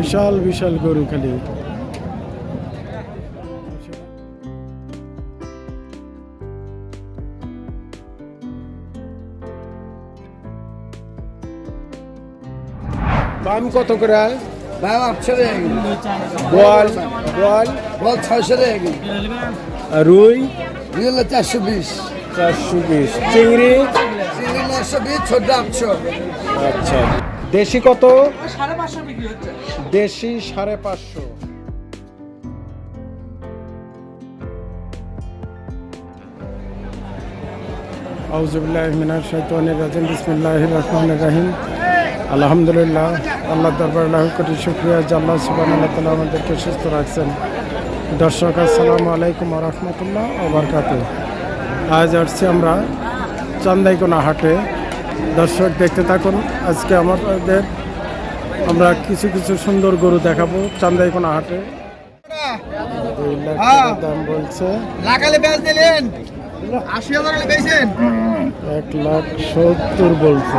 বিশাল বিশাল গরু খালি। দাম কত করে? ভাই আটশো টাকা বল বল বল ছয়শো টাকা আর রুই? রিয়েল চারশো বিশ। চারশো বিশ। চিংড়ি? চিংড়ি নশো বিশ ছোট আটশো। আচ্ছা। দেশি কত? দেশি সাড়ে পাঁচশো। আউজুবিল্লাহ মিনার শৈতানির রাজিম বিসমিল্লাহির রহমানির রহিম। আলহামদুলিল্লাহ আল্লাহ দরবার লাহ কোটি শুক্রিয়া যে আল্লাহ সুবান আল্লাহ তালা আমাদেরকে সুস্থ রাখছেন। দর্শক আসসালামু আলাইকুম রহমতুল্লাহ ওবরকাত আজ আসছি আমরা চান্দাইকোনা হাটে। দর্শক দেখতে থাকুন আজকে আমাদের আমরা কিছু কিছু সুন্দর গরু দেখাবো চান্দাইকোনা হাটে। দুই লাখ টাকা দাম বলছে। লাগালে ব্যাস দিলেন আশি হাজার হলে এক লাখ সত্তর বলছে।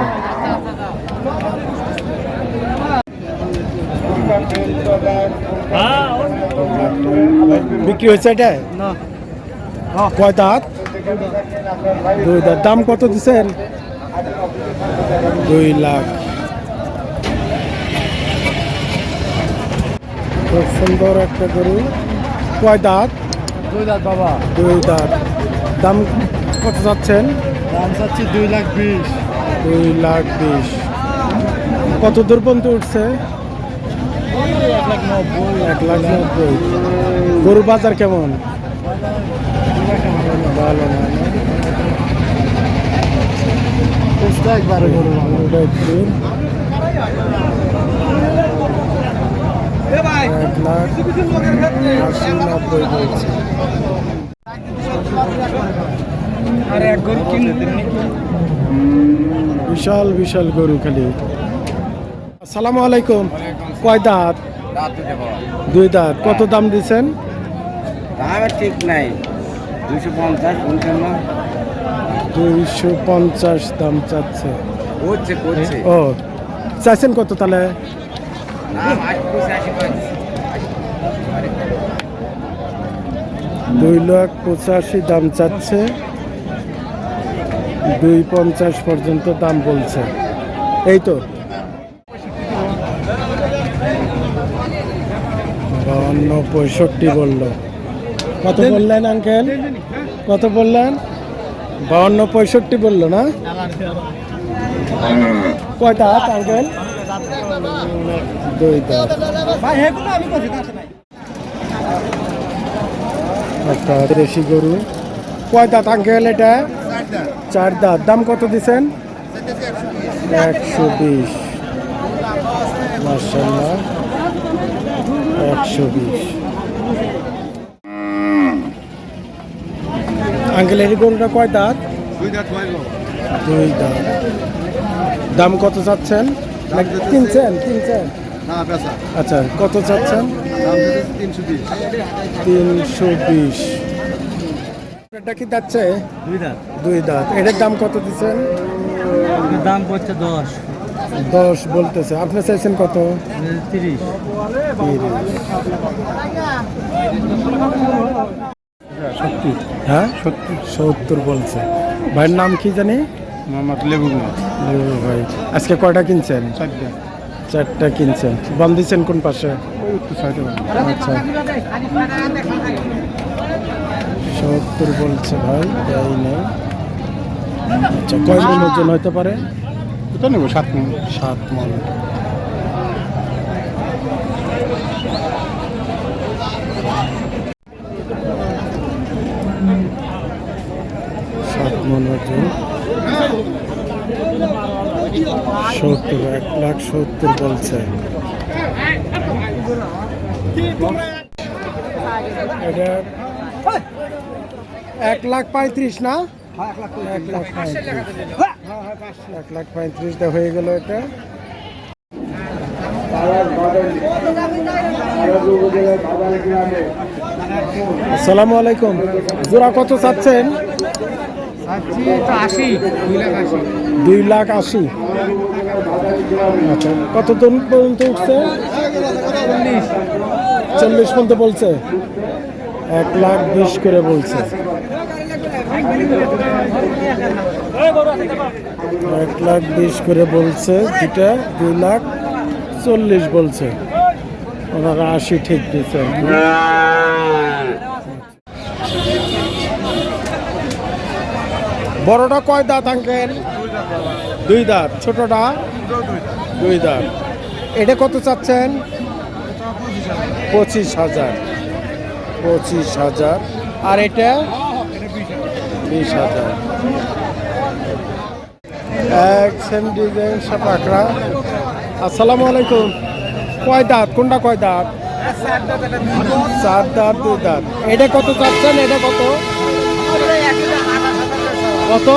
বিক্রি হয়েছে এটা? কয় দাঁত? দুই দাঁত। দাম কত দিচ্ছেন? দুই লাখ। খুব সুন্দর একটা গরু। কয় দাঁত? দুই দাঁত বাবা। দুই দাঁত। দাম কত যাচ্ছেন? দাম চাচ্ছি দুই লাখ বিশ। দুই লাখ বিশ। কত দূর পর্যন্ত উঠছে? এক লাখ নব্বই। এক লাখ নব্বই। গরু বাজার কেমন? ভালো না। না? একবারে গরু এক লাখ আশি নব্বই বলছে আরে এক গরু কিনতে বিশাল বিশাল গরু খালি। আসসালামু আলাইকুম। কয় দাঁত? দুই দাঁত। কত দাম দামের ঠিক নাই। দুইশো পঞ্চাশ পঞ্চান্ন। দুইশো পঞ্চাশ দাম চাচ্ছে। ও চাইছেন কত তাহলে? দুই লাখ পঁচাশি দাম চাচ্ছে। দুই পঞ্চাশ পর্যন্ত দাম বলছে। এই তো। বাউন্ন পঁয়ষট্টি বলল। কত বললেন আঙ্কেল? কত বললেন? বাউন্ন পঁয়ষট্টি বলল না? কয়টা? করছি একটা দেশি গরু। কয় দাঁত এটা? চার দাঁত দাম কত দিছেন? একশো বিশ। মার্শাল্লাহ একশো বিশ। আঙ্কেল এই গরুটা কয় দাঁত? দুই দাঁত দাম কত চাচ্ছেন? না কিনছেন? কিনছেন? আচ্ছা কত চাচ্ছেন? তিনশো বিশ। এটা কি যাচ্ছে? দুই দাঁত। দুই দাঁত। এটার দাম কত দিচ্ছেন? দাম পড়ছে দশ। দশ বলতেছে। আপনি চাইছেন কত? তিরিশ। সত্যি। হ্যাঁ? সত্যি। সত্তর বলছে। ভাইয়ের নাম কি জানি? মোহাম্মদ লেবু লেবু ভাই। আজকে কয়টা কিনছেন? চারটে। চারটা কিনছেন। বান দিচ্ছেন কোন পাশে? আচ্ছা। সত্তর বলছে ভাই তাই নেই। আচ্ছা কয় মন ওজন হতে পারে? নেব সাত মিনিট সাত মন। মন ওজন সত্তর, এক লাখ সত্তর বলছে। এক লাখ পঁয়ত্রিশ না? এক লাখ পঁয়ত্রিশ। এক লাখ পঁয়ত্রিশটা হয়ে গেল এটা। আসসালামু আলাইকুম। জোড়া কত চাচ্ছেন? দুই লাখ আশি। আচ্ছা কত দিন পর্যন্ত উঠছে? চল্লিশ। পর্যন্ত বলছে। এক লাখ বিশ করে বলছে। এক লাখ বিশ করে বলছে দুটা দুই লাখ চল্লিশ বলছে। ওনারা আশি ঠিক দিচ্ছে আর কি। বড়টা কয় দাঁত, আঙ্কেল? দুই দাঁত। ছোটটা? দুই দাঁত। এটা কত চাচ্ছেন? পঁচিশ হাজার। পঁচিশ হাজার। আর এটা? বিশ হাজার। এক সেম ডিজাইন সাপাকড়া আসসালামু আলাইকুম। কয় দাঁত? কোনটা কয় দাঁত? চার দাঁত, দুই দাঁত। এটা কত চাচ্ছেন? এটা কত? কত?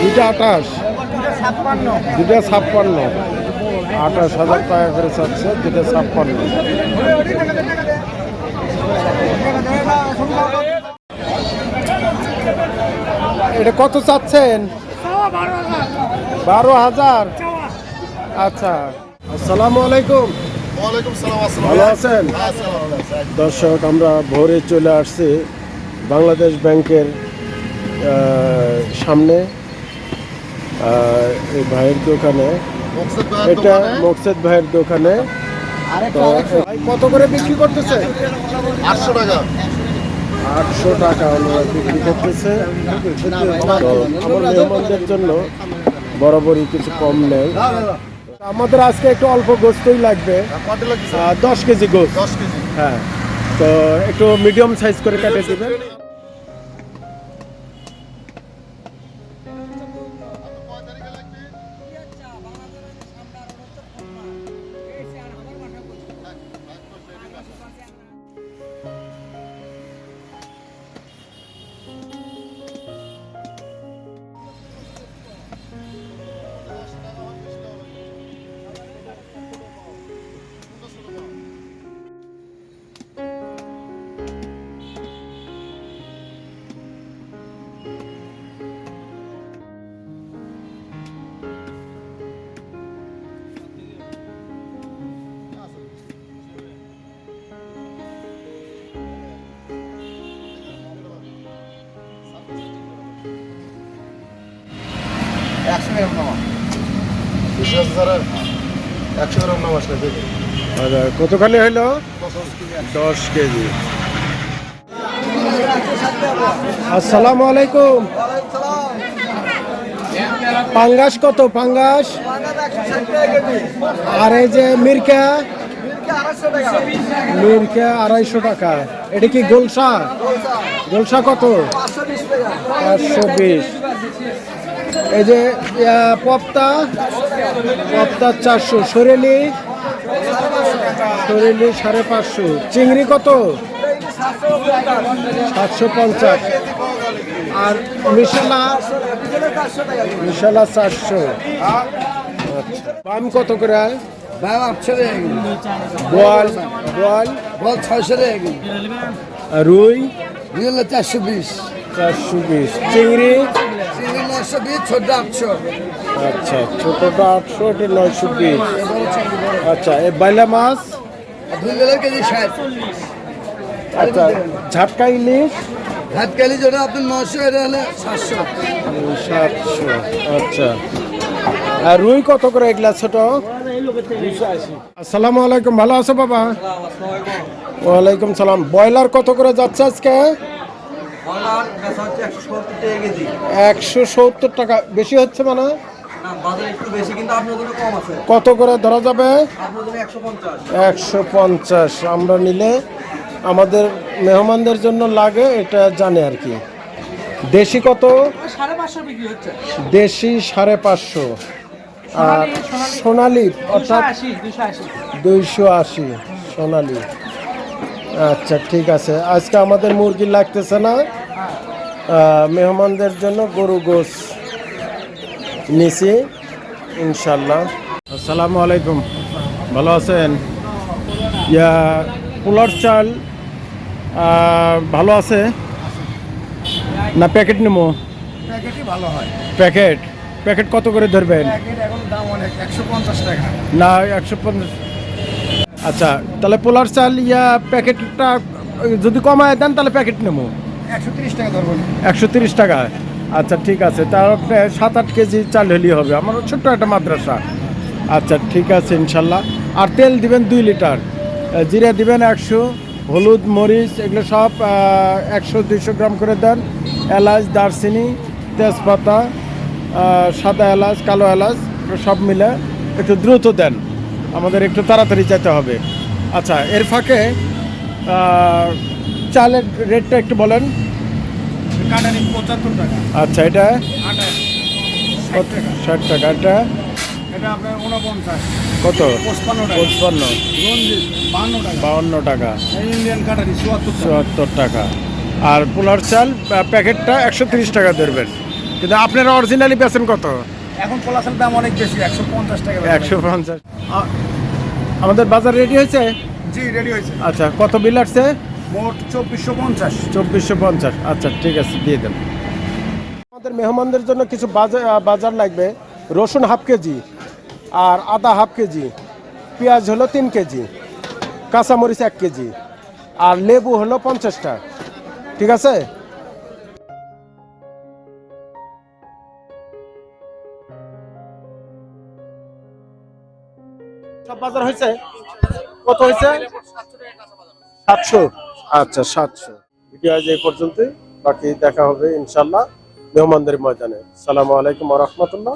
দুটা আঠাশ। দুটা ছাপ্পান্ন। আঠাশ হাজার টাকা করে চাচ্ছে দুটা ছাপ্পান্ন। এটা কত চাচ্ছেন? বারো হাজার। আচ্ছা আসসালামু আলাইকুম। ভালো আছেন? দর্শক আমরা ভোরে চলে আসছি বাংলাদেশ ব্যাংকের সামনে এই ভাইয়ের দোকানে এটা মকসেদ ভাইয়ের দোকানে। ভাই কত করে বিক্রি করতেছে? আটশো টাকা। আটশো টাকা ওনারা বিক্রি করতেছে। তো আমার মেহমানদের জন্য বরাবরই কিছু কম নেই। আমাদের আজকে একটু অল্প গোস্তই লাগবে। দশ কেজি গোস্ত। হ্যাঁ। তো একটু মিডিয়াম সাইজ করে কেটে দিবেন। একশো গ্রাম নামা বিশ হাজার একশো গ্রাম নাম আসলে দেখি। আচ্ছা কতখানি হইল? দশ কেজি। আসসালামু আলাইকুম। পাঙ্গাস কত? পাঙ্গাস? আর এই যে মিরকা? মিরকা আড়াইশো টাকা। এটা কি গোলসা? গোলসা। কত? পাঁচশো বিশ। এই যে পপ্তা পপ্তা চারশো সরেলি সরেলি সাড়ে পাঁচশো। চিংড়ি কত? সাতশো পঞ্চাশ। আর মিশালা? মিশালা চারশো। আচ্ছা। পাম কত করে? আটশো বল ছয়শো রুই? নিলে চারশো বিশ। চারশো বিশ। চিংড়ি? চিংড়ি নশো বিশ ছোট আটশো। আচ্ছা ছোটটা আটশো এটা নয়শো বিশ। আচ্ছা এ বাইলা মাছ? দুই কেজি ষাট। আচ্ছা ঝাটকা ইলিশ? কেলি যেটা আপনার নশো এটা হলে সাতশো। সাতশো আচ্ছা। আর রুই কত করে এগুলা ছোট? আসসালামু আলাইকুম ভালো আছো বাবা? ওয়ালাইকুম সালাম। ব্রয়লার কত করে যাচ্ছে আজকে? একশো সত্তর টাকা বেশি হচ্ছে মানে? কত করে ধরা যাবে? একশো পঞ্চাশ। আমরা নিলে আমাদের মেহমানদের জন্য লাগে এটা জানে আর কি। দেশি কত? দেশি সাড়ে পাঁচশো। আর সোনালি। অর্থাৎ দুইশো আশি সোনালি। আচ্ছা ঠিক আছে। আজকে আমাদের মুরগি লাগতেছে না। মেহমানদের জন্য গরু গোস নিছি ইনশাল্লাহ। আসসালামু আলাইকুম। ভালো আছেন? ইয়া পোলার চাল ভালো আছে? না প্যাকেট নেব? প্যাকেটই ভালো হয়। প্যাকেট? প্যাকেট কত করে ধরবেন? এখন দাম অনেক একশো পঞ্চাশ টাকা। না একশো পঞ্চাশ আচ্ছা তাহলে পোলার চাল ইয়া প্যাকেটটা যদি কমায় দেন তাহলে প্যাকেট নেব। একশো তিরিশ টাকা ধরবেন একশো তিরিশ টাকা। আচ্ছা ঠিক আছে। তার আপনি সাত আট কেজি চাল হলেই হবে। আমার ছোট্ট একটা মাদ্রাসা। আচ্ছা ঠিক আছে ইনশাল্লাহ। আর তেল দিবেন দুই লিটার। জিরা দিবেন একশো হলুদ মরিচ এগুলো সব একশো দুইশো গ্রাম করে দেন। এলাচ দারচিনি তেজপাতা সাদা এলাচ কালো এলাচ সব মিলে একটু দ্রুত দেন। আমাদের একটু তাড়াতাড়ি যেতে হবে। আচ্ছা এর ফাঁকে চালের রেটটা একটু বলেন। পঁচাত্তর টাকা। আচ্ছা এটা? ষাট টাকা। এটা? কত? পঁচপান্ন বাউন্ন টাকা। ইন্ডিয়ান কাটারি চুয়াত্তর টাকা। আর পোলার চাল প্যাকেটটা একশো তিরিশ টাকা ধরবেন। কিন্তু আপনারা অরিজিনালি বেচেন কত? এখন পলাশের দাম অনেক বেশি একশো পঞ্চাশ টাকা একশো পঞ্চাশ। আমাদের বাজার রেডি হয়েছে? জি রেডি হয়েছে। আচ্ছা কত বিল আসছে? মোট চব্বিশশো পঞ্চাশ। চব্বিশশো পঞ্চাশ। আচ্ছা ঠিক আছে দিয়ে দেন। আমাদের মেহমানদের জন্য কিছু বাজার বাজার লাগবে। রসুন হাফ কেজি আর আদা হাফ কেজি। পেঁয়াজ হলো তিন কেজি। কাঁচামরিচ এক কেজি। আর লেবু হলো পঞ্চাশটা। ঠিক আছে? বাজার হয়েছে? কত হয়েছে? সাতশো। আচ্ছা সাতশো। ভিডিও আজ এই পর্যন্তই। বাকি দেখা হবে ইনশাল্লাহ মেহমানদের ময়দানে। সালামু আলাইকুম রহমতুল্লাহ